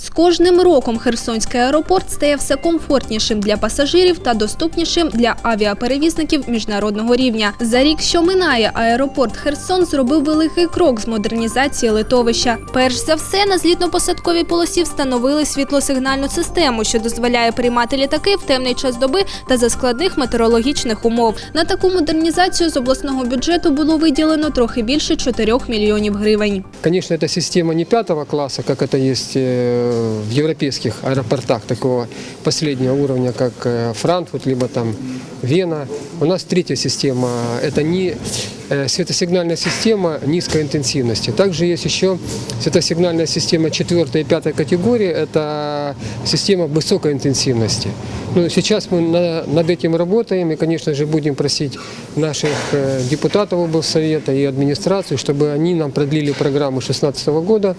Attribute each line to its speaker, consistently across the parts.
Speaker 1: З кожним роком Херсонський аеропорт стає все комфортнішим для пасажирів та доступнішим для авіаперевізників міжнародного рівня. За рік, що минає, аеропорт Херсон зробив великий крок з модернізації литовища. Перш за все, на злітно-посадковій полосі встановили світлосигнальну систему, що дозволяє приймати літаки в темний час доби та за складних метеорологічних умов. На таку модернізацію з обласного бюджету було виділено трохи більше 4 мільйонів гривень.
Speaker 2: Конечно, эта система не пятого класса, как это есть э, в европейских аэропортах такого последнего уровня, как э, Франкфурт, либо там Вена. У нас третья система. Это не э, светосигнальная система низкой интенсивности. Также есть еще светосигнальная система четвертой и пятой категории. Это система высокой интенсивности. Ну, сейчас мы на- над этим работаем и, конечно же, будем просить наших э, депутатов облсовета и администрации, чтобы они нам продлили программу 2016 года,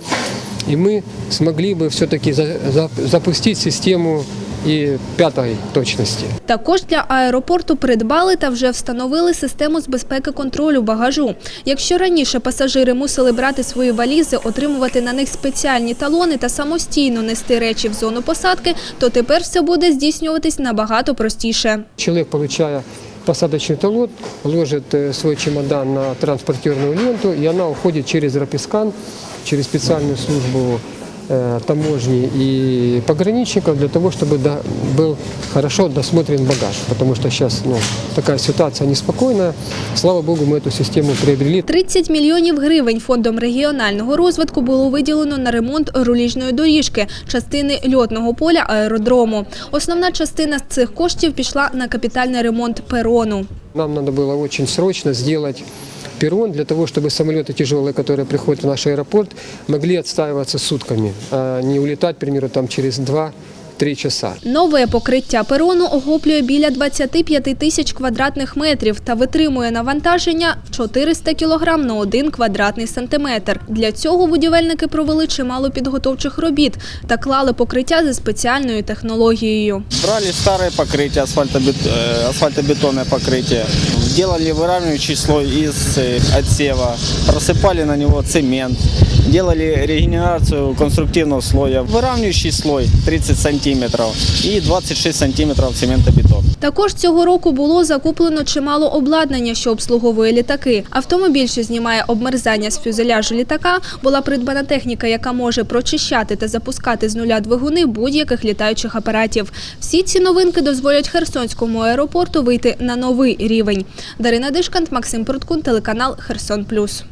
Speaker 2: и мы смогли бы все-таки за- за- запустить систему и пятой точности.
Speaker 1: Також для аеропорту придбали та вже встановили систему з безпеки контролю багажу. Якщо раніше пасажири мусили брати свої валізи, отримувати на них спеціальні талони та самостійно нести речі в зону посадки, то тепер все буде здійснюватись набагато простіше.
Speaker 2: Человек, получая посадочный талон, ложит э, свой чемодан на транспортерную ленту, и она уходит через рапискан, через специальную службу э, таможни и пограничников для того, чтобы да- был хорошо досмотрен багаж. Потому что сейчас ну, такая ситуация неспокойная. Слава богу, мы эту систему приобрели.
Speaker 1: 30 мільйонів гривень фондом регіонального розвитку було виділено на ремонт руліжної доріжки, частини льотного поля аеродрому. Основна частина з цих коштів пішла на капітальний ремонт перону.
Speaker 2: Нам надо было очень срочно сделать перрон для того, чтобы самолеты тяжелые, которые приходят в наш аэропорт, могли отстаиваться сутками, а не улетать, к примеру, там через 2-3 часа.
Speaker 1: Нове покриття перону охоплює біля 25 тисяч квадратних метрів та витримує навантаження в 400 кілограм на один квадратний сантиметр. Для цього будівельники провели чимало підготовчих робіт та клали покриття за спеціальною технологією.
Speaker 3: Брали старое покрытие, асфальтобет, э, асфальтобетонное покрытие, делали выравнивающий слой из э, отсева, просыпали на него цемент, делали регенерацию конструктивного слоя, выравнивающий слой 30 сантиметров и 26 сантиметров цементобетон.
Speaker 1: Також цього року було закуплено чимало обладнання, що обслуговує літаки. Автомобіль, що знімає обмерзання з фюзеляжу літака, була придбана техніка, яка може прочищати та запускати з нуля двигуни будь-яких літаючих апаратів. Всі ці новинки дозволять Херсонському аеропорту вийти на новий рівень. Дарина Дишкант, Максим Пруткун, телеканал Херсон Плюс.